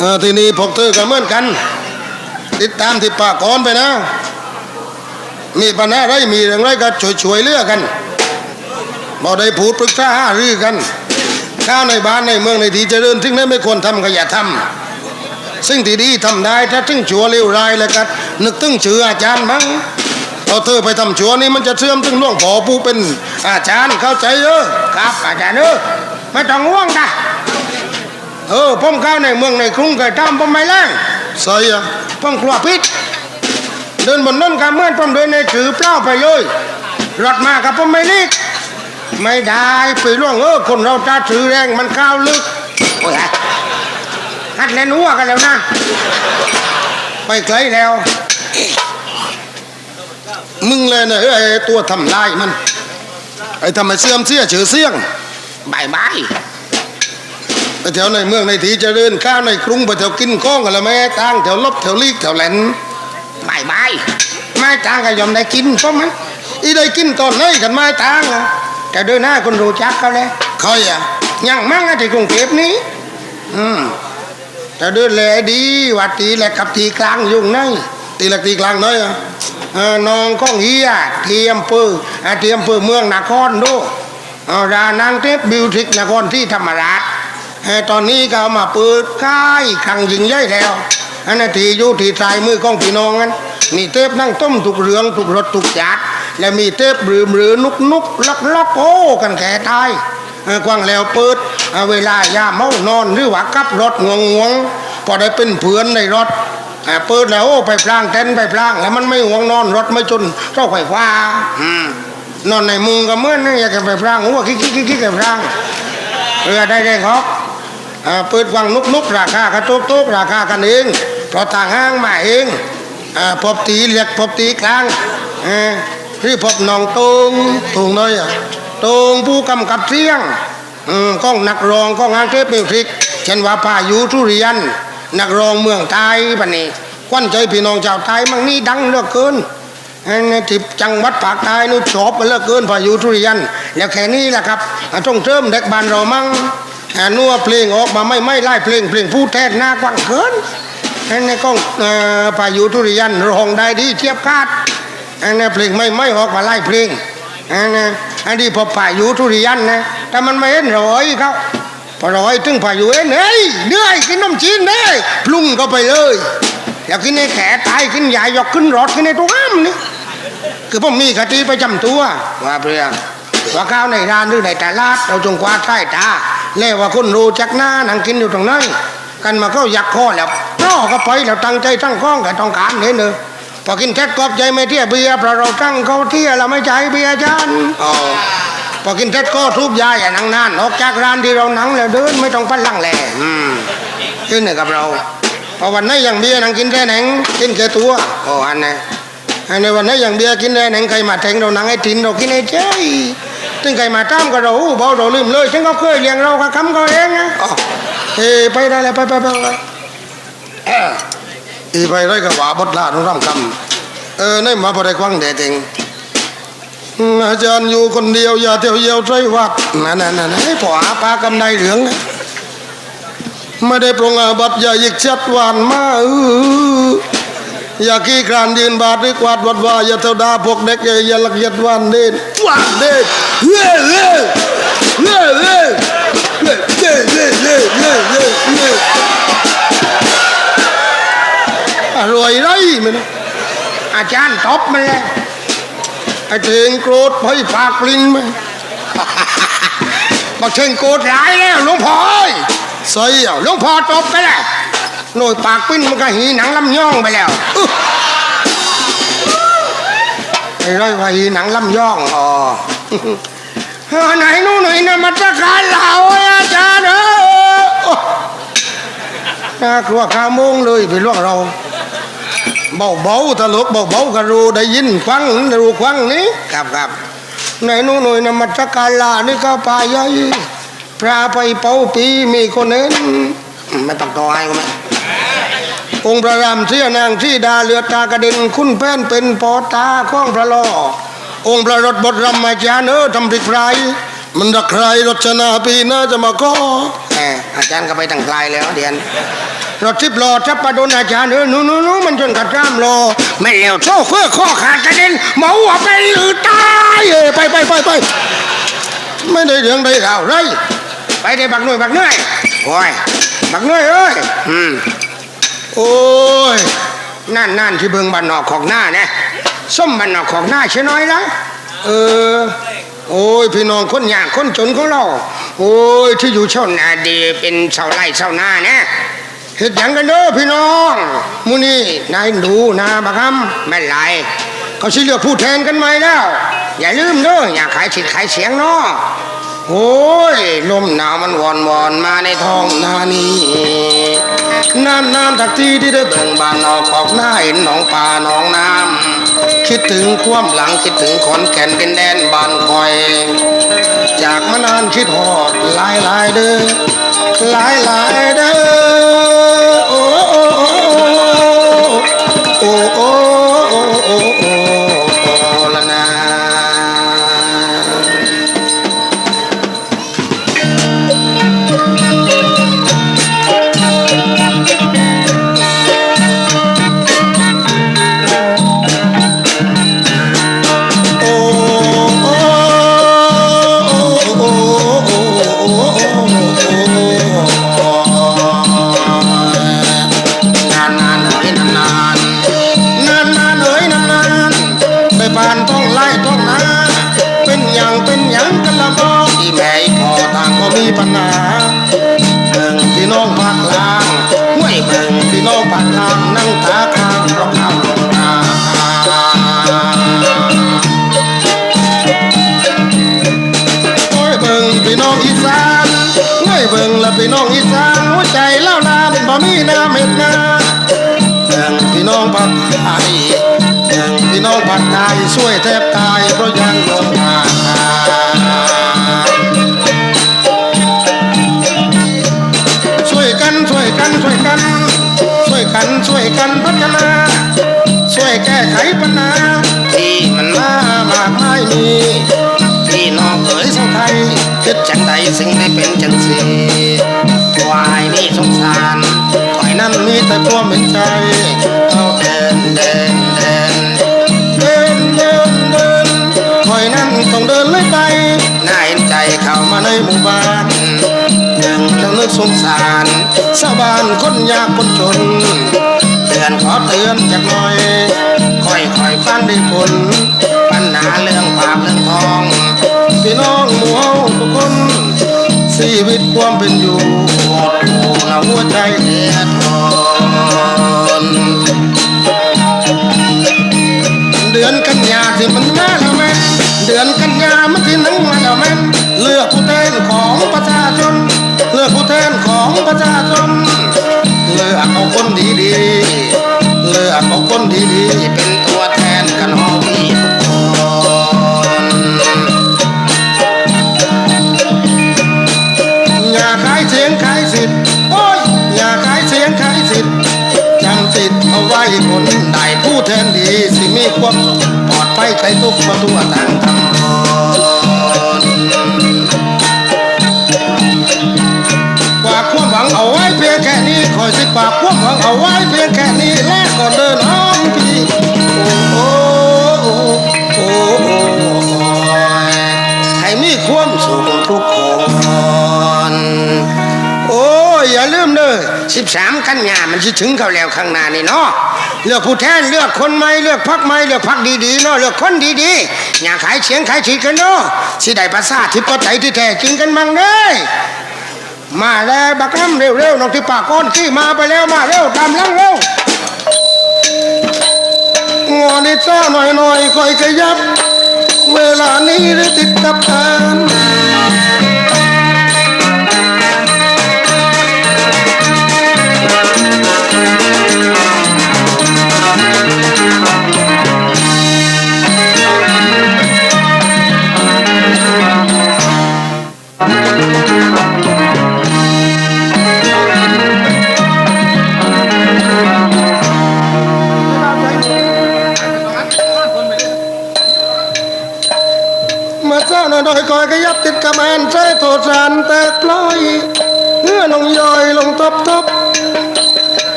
เออทีนี้พวกเธอก็เหมือนกัน ติดตามที่ปากก่อนไปนะ มีปัญหาอะไรมีเรื่องอะไรก็ช่วยๆเลือกกันบ่ได้พูดปรึกษาหารือกัน ข้าวในบ้านในเมืองในที่เจริญถึงได้ไม่ควรทำก็อย่าทำสิ่งที่ดีทำได้ถ้าถึงชัวเลวร้ายแล้วก็นึกถึงชื่ออาจารย์มั้งพอเธอไปทำชัวนี่มันจะเชื่อมถึงหลวงพ่อผู้เป็นอาจารย์เข้าใจเออครับอาจารย์เออไม่ต้องห่วงนะ เออผมเข้าในเมืองในกรุงเคยทำผมไม่แรงใส่อะผมกลัวพิษเดินบนนั้นกับเมื่อนผมเดินในถือเปล่าไปเลยรถมากับผมไม่ลีกไม่ได้ไปล่วงเออคนเราจะถือแรงมันก้าวลึกโอ้ยหัดเล่นหัวกันแล้วนะไปไกลแล้ว มึงเลยนะเอ้ยไอ้ตัวทำลายมันไอ้ทำให้เสื่อมเสียชื่อเสียงบายบายไป แถวในเมืองในที่เจริญข้าวในกรุงไปแถวกินข้องกันแล้วแม่ตั้งแถวลบแถวลีกแถวแหลนบายบายไม่ต่างกันยอมได้กินเพราะมันอีได้กินตอนไหนกันไม่ตั้งอะแต่เดินหน้าคนรู้จักเขาเลยใครอะยังมั่งนะที่กรุงเทพนี้อืมแต่เดินแลดีวัดตีแหละกับทีกลางยุงในตีหลักตีกลางน้อยอะเออน้องก้องเฮียเทียมปืออ่าเทียมปือเมืองนครดูเอาดานางเทพบิวทิกนครที่ธรรมราชเออ ตอนนี้ก็เอามาเปิดค่ายครั้งยิ่งใหญ่แล้วอันนั้นที่อยู่ที่ชายมือของพี่น้องนั้นมีเทพนั่งต้มทุกเรืองทุกรสทุกจัดและมีเทพรือมรือนุกนุกล็อกล็อกโอ้กันแก่ตายเออกว้างแล้วเปิดเเวลายาเมานอนหรือว่ากับรถงวงงวงพอได้เป็นเพื่อนในรถอ่าเปิดแล้วโอ้ไปพลางเต้นไปพลาง แล้วมันไม่ห่วงนอนรถไม่จนเจ้าไฟฟ้าอนอนในมุงก็เมื่อนี่อยากไปพลางหัวคิกคิกคิกคิกไปพลางเออได้ได้ครับอ่า เปิดวังนุกนุกราคากระตุกตุกราคากันเองเพราะต่างห้างมาเองพบตีเล็กพบตีกลางเออหรือพบน้องตงตงน้อยอะตรงผู้กำกับเสียงก้องนักรองก้องงานเทพมิวสิกเช่นว่าพายุทุเรียน นักรองเมืองไทยปะนี่ควันใจพี่น้องชาวไทยมั่งนี่ดังเหลือเกินในทิพจังหวัดภาคใต้นู่นชอบไปเหลือเกินพายุทุเรียน แล้วแค่นี้แหละครับอ่าต้องเติมเด็กบ้านเรามั่ง นัวเพลงออกมาไม่ไม่ไล่เพลงเพลงผู้แทนหน้ากว้างเกินในก้องเอ่อพายุทุรียนร้องได้ดีเทียบคาดอันนี้เพลงไม่ไม่ออกมาไล่เพลงอันนะอันนี้พอพายุทุรียนนะแต่มันไม่เห็นรอยเขาพอรอยถึงพายุเห็นเฮ้ยเหนื่อยกินนมจีนเด้พลุ่งก็ไปเลยอยากกินในแขตายกินใหญ่ยกขึ้นรถกินในตัวอ้ามนี่คือผมมีคติประจำตัวว่าเพื่อว่าข้าวในร้านหรือในตลาดเราจงกว่าใต้ตา แล้วว่าคนรู้จักหน้านั่งกินอยู่ตรงนั้นกันมาก็อยากคอแล้วรอก็ไปแล้วตั้งใจตั้งข้องกับต้องการเนี่ยเนอะพอกินแท็กกอบใจไม่เที่ยเบียร์เพราะเราตั้งเขาเที่ยเราไม่ใจายเบียร์จานอ๋อพอกินแท็กก็ทุบยาอย่านั่งนานออกจากร้านที่เรานั่งแล้วเดินไม่ต้องพันลังแหล่อืมขึ้นเนี่ยกับเราพอวันไหนอย่างเบียร์นั่งกินแค่หนังกินแค่ตัวโอ้อันนี้อันนี้วันไหนอย่างเบียร์กินแค่หนังใครมาแทงเรานั่งไอ้ทินเรากินไอ้เจ้ย ถึงใครมาตามก็เราอู้เบาเราลืมเลยฉันก็เคยเลี้ยงเราก็คำก็เองนะอ๋อเฮ้ไปได้แล้วไปไปไปไปอีไปไรก็ว่าบทลาดร่ำคำเออในมาพอได้ควังแดดเองอืมอาจารย์อยู่คนเดียวอย่าเที่ยวเยี่ยวใจวัดนั่นนั่นนั่นให้ผอหาปลากำไดเหลืองนะไม่ได้ปรงอาบัตอย่าหยิกชัดหวานมาเออ อย่าขี้ครานยืนบาดหรือกวาดวัดว่าอย่าเท่าดาพวกเด็กอย่าลักยัดหวานเด่นหวานเด่นเฮ้เฮ้เฮ้เฮ้เฮ้เฮ้เฮ้เฮ้เฮ้เฮ้เฮ้อร่อยไรมันอาจารย์ตบมันเลยไอ้เทงโกรธไปปากปลิงมันบอกเชิงโกรธร้ายแล้วหลวงพ่อเอ้ยใส่เอาหลวงพ่อตบไปแล้ว หน่วยปากปิ้นมันก็หีหนังลำย่องไปแล้วอึ๊ะไอ้ร้อยว่าหีหนังลำย่องอ๋อเออไหนนู่นไหนนะมาตรการเหล่าไอ้อาจารย์เออโอ้น่ากลัวขาโมงเลยไปล่วงเราเบาๆตลกเบาๆก็รู้ได้ยินฟังรู้ฟังนี้ครับครับไหนนู่นหน่อยนะมาตรการลานี่ก็ป่าใหญ่พระไปเป่าปีมีคนเห็นไม่ต้องต่อให้ก็ไหม องค์พระรามเสียนางที่ดาเลือดตากระเด็นคุณแป้นเป็นปอตาข้องพระลอองค์พระรถบทรำมาจารย์เออทำพริกไพรมันรักใครรจนาปีน้าจะมาก็แหมอาจารย์ก็ไปตั้งไกลแล้วเดียนรถทิพย์รอจับประดนอาจารย์เออหนูหนูหนูมันจนกระจ้ามรอไม่เร็วโซ่เพื่อข้อขาดกระเด็นหมอหัวไปหรือตายเออไปไปไปไปไม่ได้เรื่องได้ราวไรไปได้บักหน่วยบักเหนื่อยโอ้ยบักเหนื่อยเอ้ยอืม โอ้ยนั่นนั่นที่เบิงบ้านนอกของหน้าเนี่ยส้มบ้านนอกของหน้าใช่น้อยละเออ โอ้ยพี่น้องคนยากคนจนของเรา โอ้ยที่อยู่เช่านาดีเป็นเสาไร่เสานาเนี่ยเฮ็ดหยังกันเด้อพี่น้องมูนี่นายดูนาบักคำไม่ไรเขาสิเลือกผู้แทนกันไหมแล้ว อย่าลืมเด้ออย่าขายฉิดขายเสียงเนาะ โอ้ยลมหนาวมันวอนวอนมาในท้องนานี้น้ำน้ำทักทีที่ได้เบิ่งบานนอกออกหน้าเห็นหนองป่าหนองน้ำคิดถึงความหลังคิดถึงขอนแก่นเป็นแดนบานคอย จากมานานคิดหอดหลายหลายเด้อหลายหลายเด้อายเพราะยังลงมช่วยกันช่วยกันช่วยกัน ช่วยกันช่วยกันพัฒนา ช่วยแก้ไขปัญหาที่มันมามากมายมีพี่น้องเอ๋ยชาวไทยคิดจังใดสิ่งได้เป็นจังสีวายนี่สงสารคอยนั้นมีแต่ความเป็นใจ ในหมู่บ้านยังจะนึกสงสารชาวบ้านคนยากคนจนเตือนขอเตือนจากหน่อยค่อยค่อยๆฟันได้ผลปัญหาเรื่องปากเรื่องทองพี่น้องหมู่เฮาทุกคนชีวิตความเป็นอยู่หดหู่หัวใจเดือดร้อนเดือนกันยาที่มันมาแล้วแม่เดือนกันยามันที่นั่งมา เลือกผู้แทนของประชาชน เลือกผู้แทนของประชาชน เลือกเอาคนดีๆ เลือกเอาคนดีๆ เป็นตัวแทนกันหอมีทุกคนอย่าขายเสียงขายสิทธิ์โอ้ยอย่าขายเสียงขายสิทธิ์จำสิทธิ์เอาไว้คนได้ผู้แทนดีสิมีความสุขปลอดภัยใครทุกข์มาทั่วทางากความหวังเอาไว้เพียงแค่นี้และก่อนเดินน้องพี่โอ้โอ้โอ้โอ้ให้มีความสุขทุกคนโอ้ยอย่าลืมเด้อ13กันยามันสิถึงเขาแล้วข้างหน้านี่เนาะเลือกผู้แทนเลือกคนใหม่เลือกพักใหม่เลือกพักดีๆเนาะเลือกคนดีๆอย่าขายเสียงขายฉีดกันเนาะสิได้ประสาทที่ปไตยที่แท้จริงกันมั่งเด้ย มาแล้วบักน้ำเร็วๆน้องที่ปากก้อนขี้มาไปแล้วมาเร็วตามลังเร็วงอนิดซ่าหน่อยหน่อยๆคอยขยับ เวลานี้หรือติดกับทาน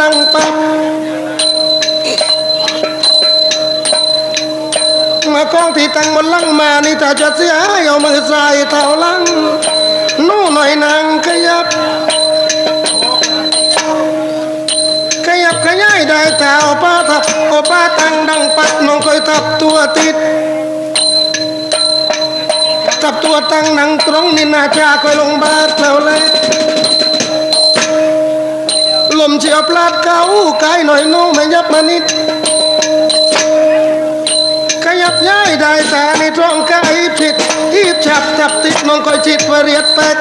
ดังปับมาข้องที่ตั้งบนลังมานี่ถ้าจะเสียหายเอามือใส่เท่าลังนู่นหน่อยนางขยับ ขยับขยายได้แต่โอป้าทับโอป้าตั้งดังปัดน้องคอยทับตัวติดทับตัวตั้งหนังตรงนี่นาจาคอยลงบาดแล้วเลย ลมเฉียวพลาดเก้ากายหน่อยโน้ไม่ยับมานิด ขยับย้ายได้แต่ในตรงกายผิดทีบฉับจับติดน้องคอยจิตวาเรียดแปก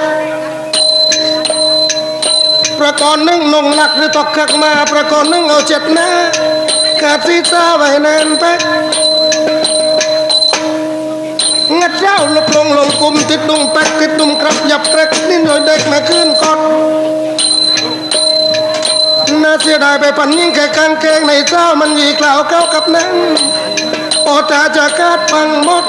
ประกอนนึ่งนงหลักหรือตอกขักมาประกอนนึ่งเอาเจ็ดหน้ากาดซีซาไว้แน่นแป๊กงัดเจ้าลบลงลงกลุ่มติดดุงแป๊กติดดุงกรับหยับแกรกนิ่หน่อยเด็กมาขึ้น ยดายไปปันยิ่งแค่กางเกงในเจ้ามันหวีกล่าวเข้ากับนั้นโอตาจะกาดปังหมด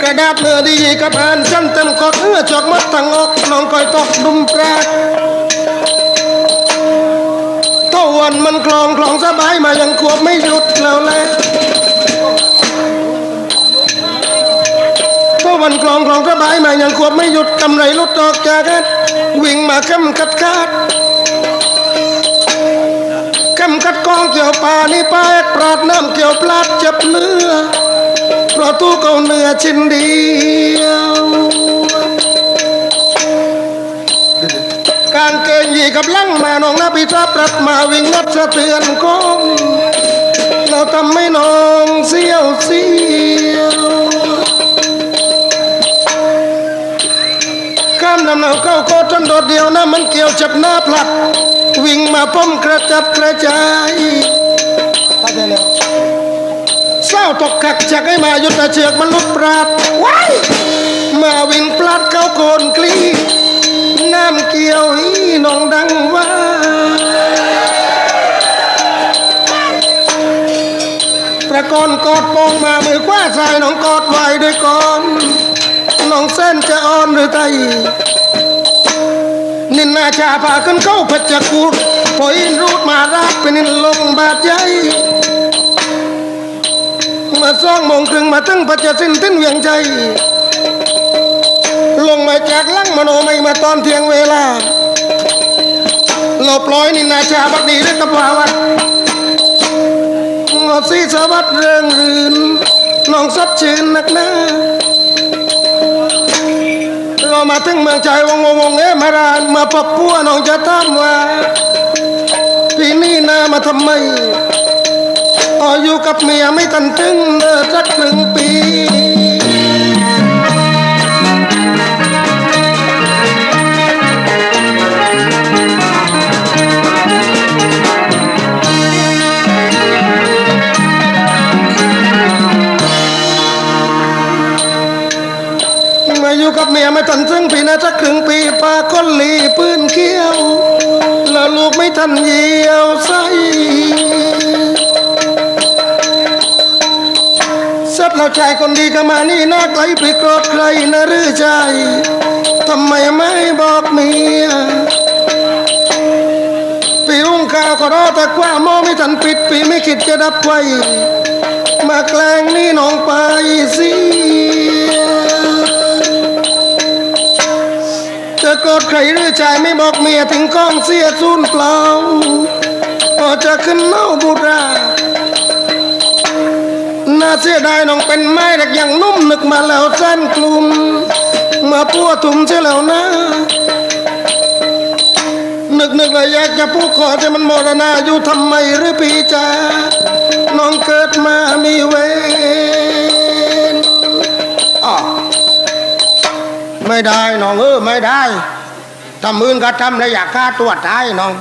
กระดาษเนื้อดีกับอ่านจันเต็มกอดเอื้อจอกมัดทางออกน้องคอยตกดุมปราดเท่าวันมันคลองคลองสบายมายังควบไม่หยุดแล้วแหละเท่าวันคลองคลองสบายมายังควบไม่หยุดกำไรลดออกจากกันวิ่งมาเข้มกัดคาด เข้มกัดกองเกี่ยวป่านี่ป้าแอกปราดน้ำเกี่ยวปลาดเจ็บเนื้อเพระตู้เก่าเนื้อชิ้นเดียวการเกงยีกับลังมาน้องนาพิชาปรับมาวิ่งนัดสะเทือนกองเราทำให้น้องเสียวเสียว ข้ำเนาเข้าโคตรจนโดดเดียวนะมันเกี่ยวจับหน้าพลัด วิ่งมาป้อมกระจัดกระจายไปได้แล้วเศร้าตกขักจากให้มายุดตะเชือกมันลุดปราดว้ายมาวิ่งปลัดเข้าโคนกลีน้ำเกี่ยวฮีน้องดังว่าประกอนกอดปองมามือคว้าสายน้องกอดไว้ด้วยก่อน น้องเส้นจะอ่อนหรือไตนินนาชาพาขึ้นเข้าพชรกูดพออินรูดมาราบเป็นนินลงบาดใหญ่มาสองโมงครึ่งมาถึงปัจจสิ้นทิ้นเวียงใจ ลงมาจากลังมโนไม่มาตอนเที่ยงเวลาหลบลอยนินนาชาบักดีเรื่องกับภาวัดงอสีสวัสดเริงรื่นน้องสัดชื่นนักหนา ก็มาถึงเมืองใจวงวงวงเอ๊ะมารานมาปะปัวน้องจะทำว่าพี่นี่นามาทำไมอาอยู่กับเมียไม่ทันถึงเลิกสักหนึ่งปี เมียไม่ทันถึงปีนะสักครึ่งปีปาก้นหลีปืนเขี้ยว แล้วลูกไม่ทันเยียวใส่เสร็จแล้วชายคนดีก็มานี่นาไกลไปโกรธใครนะหรือใจทำไมไม่บอกเมียปีอุ้งข้าวก็รอแต่กว่ามอไม่ทันปิดปีไม่คิดจะดับไฟมาแกล้งนี่น้องไปสิ โกรธใครหรือใจไม่บอกเมียถึงก้องเสียสูญเปล่าพอจะขึ้นเล่าบุราน่าเสียดายน้องเป็นไม้เด็กอย่างนุ่มนึกมาแล้วเส้นกลุ่มมาพัวถุมเสียแล้วนะนึกนึกเลยอยากจะพูดขอแต่มันมรณาอยู่ทำไมหรือพี่จ๋าน้องเกิดมามีเวรอ้อไม่ได้น้องเออไม่ได้ ทำมืนก็ทำแล้วอยากฆ่าตัวตายน้อง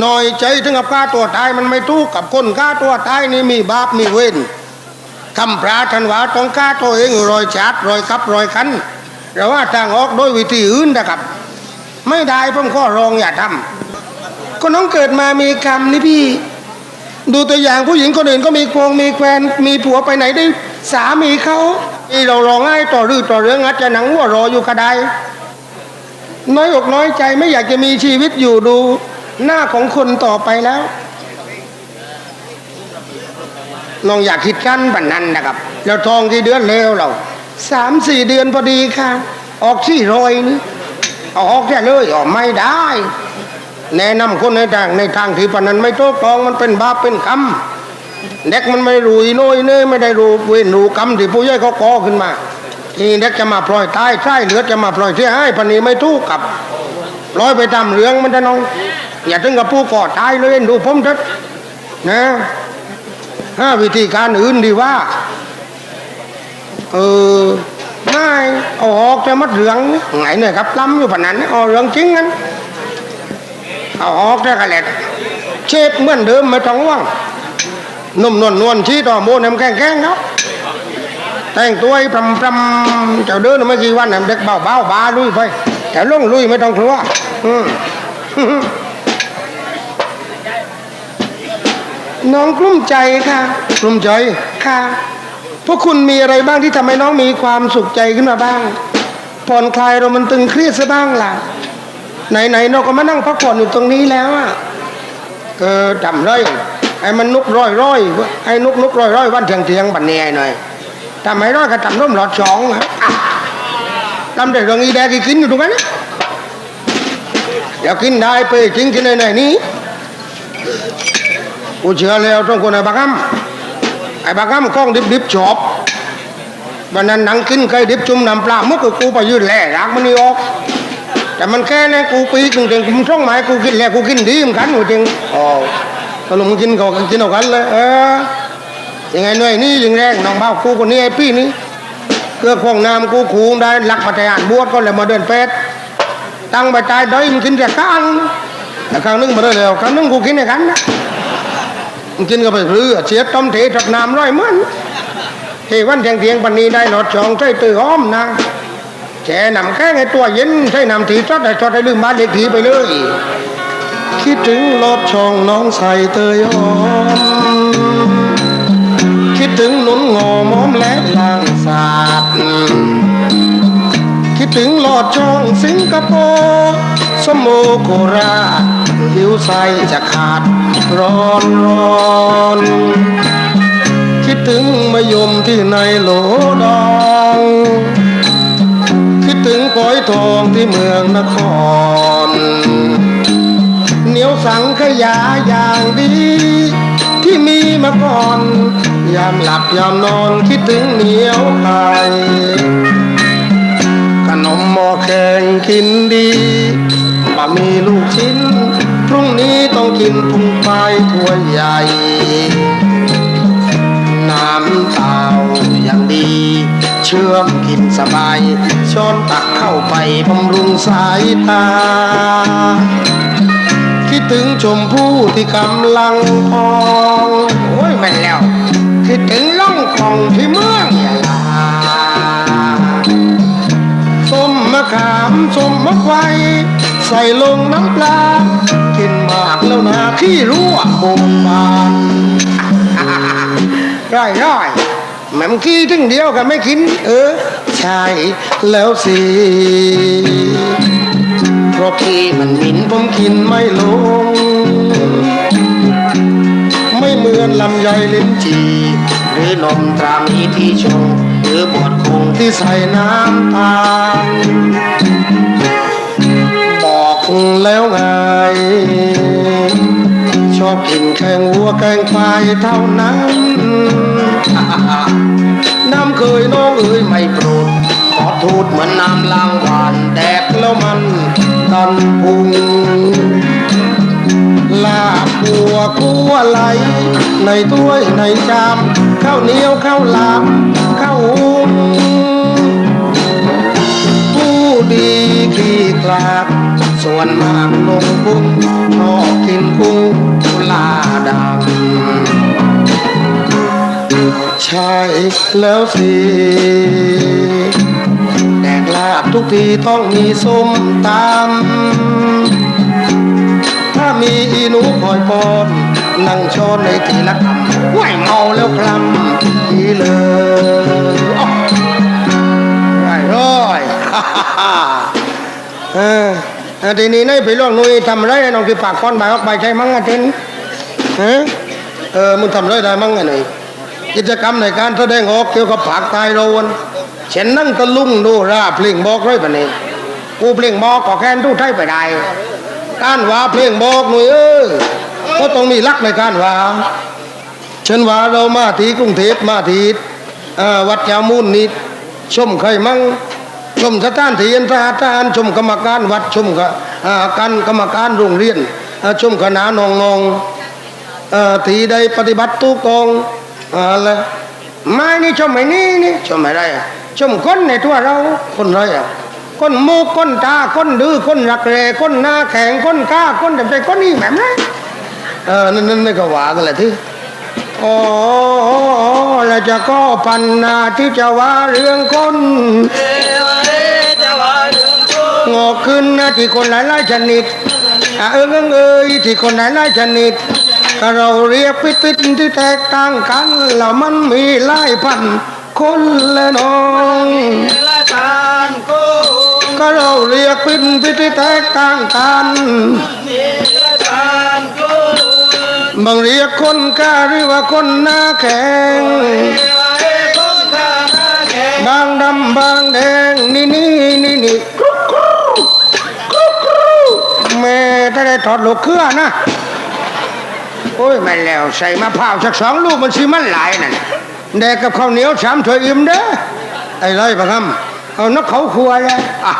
หน่อยใจถึงกับฆ่าตัวตายมันไม่ถูกกับคนฆ่าตัวตายนี่มีบาปมีเวรคำพระทันวาต้องฆ่าตัวเองรอยชาดรอยคับรอยคันเราว่าทางออกโดยวิธีอื่นนะครับ ไม่ได้ผมข้อรองอย่าทก็น้องเกิดมามีกรรมนี่พี่ ดูตัวอย่างผู้หญิงคนอื่นก็มีควงมีแควนมีผัวไปไหนได้สามีเขาที่เราร้องไห้ต่อรื้อต่อเรื่องอาจจะหนังหัวเรออยู่ก็ได้ น้อยอกน้อยใจไม่อยากจะมีชีวิตอยู่ดูหน้าของคนต่อไปแล้วน้องอยากคิดกันบันนั้นนะครับ แล้วทองกี่เดือนแล้วเราสามสี่เดือนพอดีค่ะ ออกที่รอยนี่เอาออกแค่เลยออกไม่ได้ แนะนำคนในทางในทางที่ปานนั้นไม่โต๊ะตองมันเป็นบาปเป็นกรรมเด็กมันไม่รู้อีโน้ยเน่ไม่ได้รู้เวรรู้กรรมที่ผู้ใหญ่เขาก่อขึ้นมา ทีเด็กจะมาปล่อยตายใช่เหลือจะมาปล่อยเสียให้พันนี้ไม่ถูกกับร้อยไปตามเรื่องมันจะน้อง อย่าถึงกับผู้ก่อตายเลยดูผมเถิดนะห้าวิธีการอื่นดีว่า เออไม่อออกจะมัดเหลืองไงเนี่ยครับล้ำอยู่ปานนั้นเอาเหลืองจริงงั้นเอาออกได้กันแหละเชฟเหมือนเดิมไม่ต้องว่างนุ่มนวลนวลชี้ต่อโมนำแข้งแข้งครับ แต่งตัวให้พรำพรำเจ้าเดินไม่กี่วันเด็กเบาเบาบาลุยไปแต่ล่องลุยไม่ต้องกลัวน้องกลุ้มใจค่ะ กลุ้มใจค่ะ พวกคุณมีอะไรบ้างที่ทำให้น้องมีความสุขใจขึ้นมาบ้าง ผ่อนคลายเรามันตึงเครียดซะบ้างล่ะ ไหนๆเราก็มานั่งพักผ่อนอยู่ตรงนี้แล้วอะเออจำเลยไอ้มันนุกร้อยร้อยไอ้นุกนุกร้อยร้อยวันเทียงเทียงบันเนียหน่อย ทำไมร้อยก็ทำร่มหลอดสองอะทำแต่เรื่องอีแดกอีกินอยู่ตรงนั้นอยากินได้ไปจริงกินในไหนนี้กูเชื่อแล้วต้องคนไอ้บักอ้ำไอ้บักอ้ำกล้องดิบดิบๆชอบวันนั้นนังกินไก่ดิบจุ่มน้ำปลาเมุกกับกูไปยืนแหล่รักมันนี่ออก แต่มันแค่นั้นกูปีกหนึ่งถึงกูช่องไม้กูกินแหล้วกูกินดีเหมือนกันกูจริงอ๋อตกลงมึงกินก็กินเอากันเลยเออ ยังไงหน่วยนี่ยิงแรงน้องเบ้ากูคนนี้ไอ้พี่นี้เกลือของน้ำกูขูงได้หลักมาแต่อ่านบวชก็เลยมาเดินเป็ดตั้งไปตายด้อยมึงกินแต่ข้างแต่ข้างนึงมาได้แล้วข้างนึงกูกินในกันนะมึงกินก็ไปเรือเสียต้มเทจับน้ำร้อยเหมือนเทวันเทียงเทียงปันนี้ได้หลอดชองใช้ตืออ้อมนะแช่น้ำแค่ในตัวเย็นใช้น้ำถีซดได้ซดได้ลืมบ้านเด็กผีไปเลยคิดถึงรถช่องน้องใส่เตยหอม คิดถึงหนุนงอมอมและลางสาดคิดถึงหลอดช่องสิงคโปร์สมโมโคราชหิวใสจะขาดร้อนร้อนคิดถึงมะยมที่ในโหลดองคิดถึงฝอยทองที่เมืองนครเหนียวสังขยาอย่างดี มีมาก่อน ยามหลับยามนอนคิดถึงเหนียวไข่ขนมหม้อแข็งกินดีบะหมี่ลูกชิ้น พรุ่งนี้ต้องกินพุงไปถ้วใหญ่ น้ำเต้าอย่างดี เชื่อมกินสบาย ช้อนตักเข้าไปบำรุงสายตา ถึงชมพู่ที่กำลังพองโอ้ยแม่นแล้วคิดถึงล่องของที่เมืองยะลาส้มมะขามส้มมะไฟใส่ลงน้ำปลา กินมากแล้วนะขี้รั่วโบกบานร้อยร้อยแม่มกี้ถึงเดียวกันไม่กิน เออ ใช่แล้วสิ เพราะขี้มันหมิ่นผมกินไม่ลง ไม่เหมือนลำไยลิ้นจี่หรือนมตรามีที่ชงหรือบดคงที่ใส่น้ำตาลบอกแล้วไง ชอบกินแกงวัวแกงควายเท่านั้น น้ำเคยน้องเอ๋ยไม่โปรดขอโทษเหมือนน้ำล้างหวานแดกแล้วมัน ดันพุง ลาบบัวคั่วไหล ในถ้วยในจามข้าวเหนียวข้าวหลามข้าวหุงผู้ดีขี้กลาดส่วนมากลงพุงชอบกินกุ้งกุลาดำใช่แล้วสิ ดกลาบทุกทีต้องมีส้มตำถ้ามีอีหนูคอยปอนนั่งช้อนในทีละคำไหวเมาแล้วคลำอีเลยอ๊ะไหวร้อยเออเออทีนี้ในไปล่วงนุยทำไรน้องที่ปากก้อนใบออกใบใช่มั้งอะเทนเออเออมึงทำไรได้มั้งอะหน่อยกิจกรรมในการแสดงออกเกี่ยวกับผากตายเราวัน เช่นนั่งตะลุ่งดูราเพลงบอกไรปะนี่กูเพลงบอกก็แค่นทูไทยไปได้การว่าเพลงบอกหน่ยเออก็ต้องมีลักในการว่าเช่นว่าเรามาทีกรุงเทพมาทีวัดยามูลนิดชมใครมั่งชมสถานที่สถานชมกรรมการวัดชมกับการกรรมการโรงเรียนชมคณะนองนองอที่ได้ปฏิบัติตุกองอะไรไม่นี่ชมไม่นี่นี่ชมอะไรอะ ชมคนในตัวเราคนไรอะคนมูกคนตาคนดื้อคนรักเรคนหน้าแข็งคนกล้าคนแต่ใจคนนี้แบบนั้นเออนั่นนั่นนี่ก็ว่ากันแหละที่อ๋อแล้วจะก็ปันนาที่จะว่าเรื่องคนงอกขึ้นนะที่คนหลายหลายชนิดอะเอิงเอิงเอ้ยที่คนหลายหลายชนิดก็เราเรียกปิดปิดที่แตกต่างกันแล้วมันมีหลายพัน คนและน้องก็เราเรียกปิดปิดที่แตกต่างกันบางเรียกคนกล้าหรือว่าคนหน้าแข็งบางดำบางแดงนี่นี่นี่นี่กรุ๊กกรูกรุ๊กกรูแม่ถ้าได้ถอดลูกเครือนะโอ้ยไม่แล้วใส่มะพร้าวสักสองลูกมันสิมันหลายนั่น แดกกับข้าวเหนียวสามถ้วยอิ่มเด้อไอ้ไรปะครับเอานักเขาครัวเลยอะ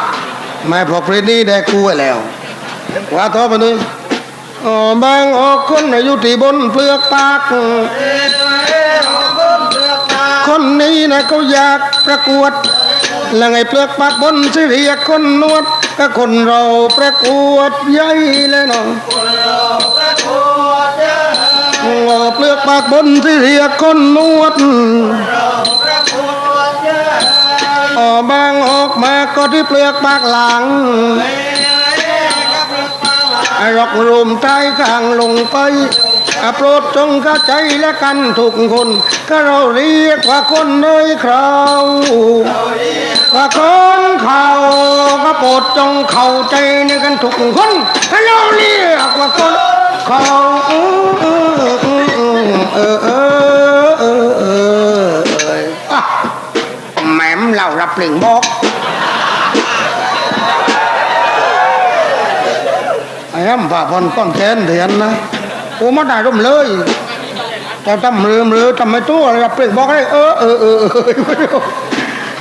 แม่พอเพรนี่แดกกูไว้แล้วว่าต่อไปนี้อ๋อบางออกคนอยู่ที่บนเปลือกปากคนนี้นะเขาอยากประกวดแล้วไงเปลือกปากบนสิเรียกคนนวดก็คนเราประกวดใหญ่เลยเนาะ เปลือกปากบนสิเรียกคนนวดออบางออกมาก็ที่เปลือกปากหลังไอ้รอกรุมใต้ข้างลงไปอะโปรดจงเข้าใจและกันทุกคนก็เราเรียกว่าคนเนยคราวว่าคนเขาก็โปรดจงเข้าใจในกันทุกคนก็เราเรียกว่าคนเขาเออเออเออเออเอออะแหมมเรารับเปล่งบอกไอ้ยำฝ่าพนก้อนแขนเถียนนะโอ้มาได้ร่มเลยแต่ทำเรือเรือทำไม่ตัวรับเปล่งบอกให้เออเออเออเออ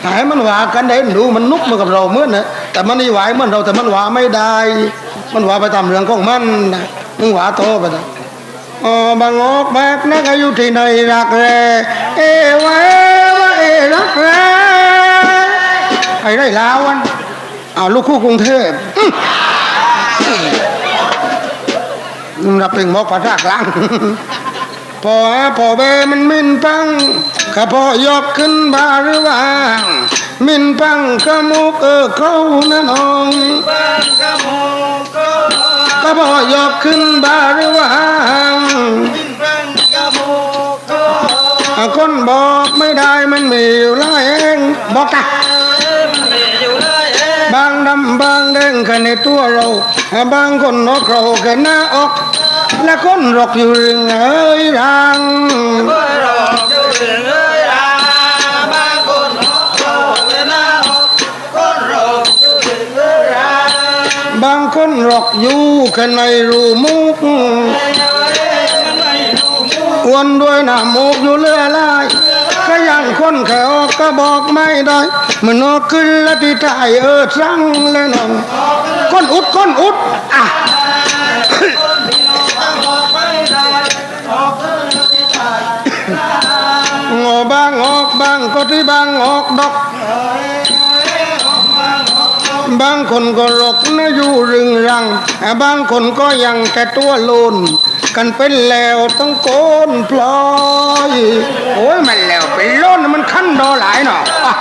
หายมันว่ากันได้ดูมันนุกมากับเราเมื่อนะแต่มันนี่ไหวเมื่อเราแต่มันว่าไม่ได้ มันว่าไปตามเรื่องของมันนะ มึงหว่าโตไปนะอ๋อบางออกแบกนักอายุที่ไหนรักแรเอวะเอวเอรักแรไอ้ไรลาวันอ้าวลูกคู่กรุงเทพรับเป็นหมอกภาษากลางพอพอเบมันมินปังข้าพอยกขึ้นบาหรือว่ามินปังขมุกเออเขานะน้องข้าพอยอกขึ้นบาหรือว่าคนบอกไม่ได้มันมีอยู่หลายเองบอกจ้ะบางดำบางแดงแค่ในตัวเรา บางคนนกเราแค่หน้าอก และคนรกอยู่เรื่องเอ้ยรัง บางคนรกอยู่แค่ในรูมุกอ้วนด้วยหน้ามูกอยู่เรื่อยลายก็ยังคนแขวก็บอกไม่ได้มันออกขึ้นแล้วที่ตายเออสั่งเลยน้องคนอุดคนอุดอะงอบางออกบางก็ที่บางออกดอก บางคนก็หลกนะอยู่รึงรังอ่บางคนก็ยังแต่ตัวโลน กันเป็นแล้วต้องโกนพลอย โอ้ยมันแล้วเป็นโลนมันขั้นดอหลายเนาะอะ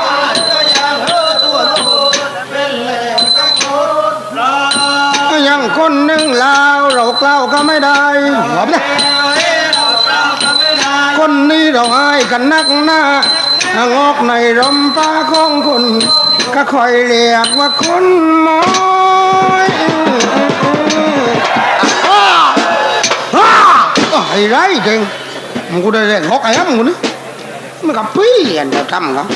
ยังคนหนึ่งลาวเราเล่าก็ไม่ได้หัวเนี่ยคนนี้เราให้กันนักหน้างอกในรมป้าของคุณ ก็คอยเรียกว่าคนหมอยอ้าอ้าไอ้ไรเก่งมึงกูได้แรงงอกไอ้ยัมึงกูนี่มันกับพี่อันเดียวทำเขา